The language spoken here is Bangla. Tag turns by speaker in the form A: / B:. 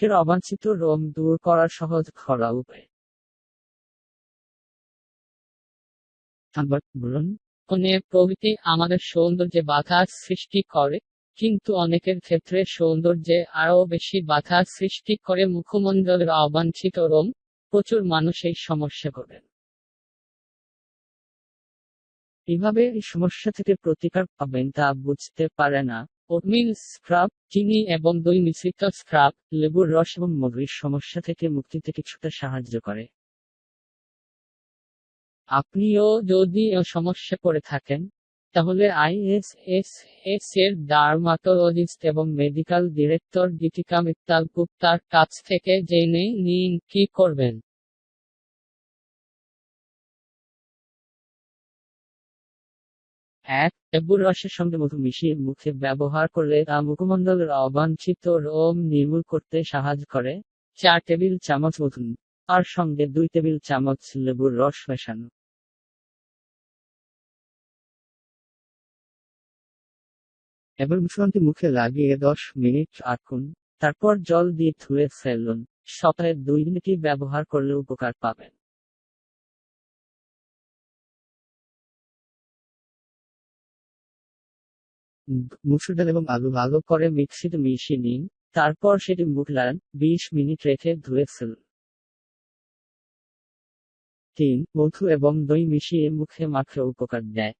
A: ত্বকের অবাঞ্ছিত রোগ দূর করার সহজ ঘরোয়া উপায়।
B: প্রভৃতি আমাদের সৌন্দর্যে বাধার সৃষ্টি করে, কিন্তু অনেকের ক্ষেত্রে সৌন্দর্যে আরও বেশি বাধার সৃষ্টি করে মুখমণ্ডলের অবাঞ্ছিত রোম, প্রচুর মানুষ এই সমস্যা করেন
A: কীভাবে এই সমস্যা থেকে প্রতিকার পাবেন তা বুঝতে পারে না।
B: ওটমিল স্ক্রাব, চিনি এবং দই মিশ্রিত স্ক্রাব,
A: লেবুর রস এবং মগরির সমস্যা থেকে মুক্তিতে কিছুটা সাহায্য করে।
B: আপনিও যদি সমস্যা করে থাকেন, তাহলে আইএসএসএস এর ডার্মাটোলজিস্ট এবং মেডিকেল ডিরেক্টর দীপিকা মিত্তাল গুপ্তার কাছ থেকে জেনে নিন কি করবেন।
A: এক লেবুর রসের সঙ্গে মধু মিশিয়ে মুখে ব্যবহার করলে তা মুখমণ্ডলের অবাঞ্ছিত রোম নির্মূল করতে সাহায্য করে। চার টেবিল চামচ মধু তার সঙ্গে দুই টেবিল চামচ লেবুর রস মেশানো। এবার মিশ্রণটি মুখে লাগিয়ে দশ মিনিট রাখুন তারপর জল দিয়ে ধুয়ে ফেলুন। সপ্তাহে দুই দিনটি ব্যবহার করলে উপকার পাবেন? মসুর ডাল এবং আলু ভালো করে মিক্সিতে মিশিয়ে নিন, তারপর সেটি মুখ লাগান বিশ মিনিট রেখে ধুয়ে ফেলুন। তিন, মধু এবং দই মিশিয়ে মুখে মাখলে উপকার দেয়।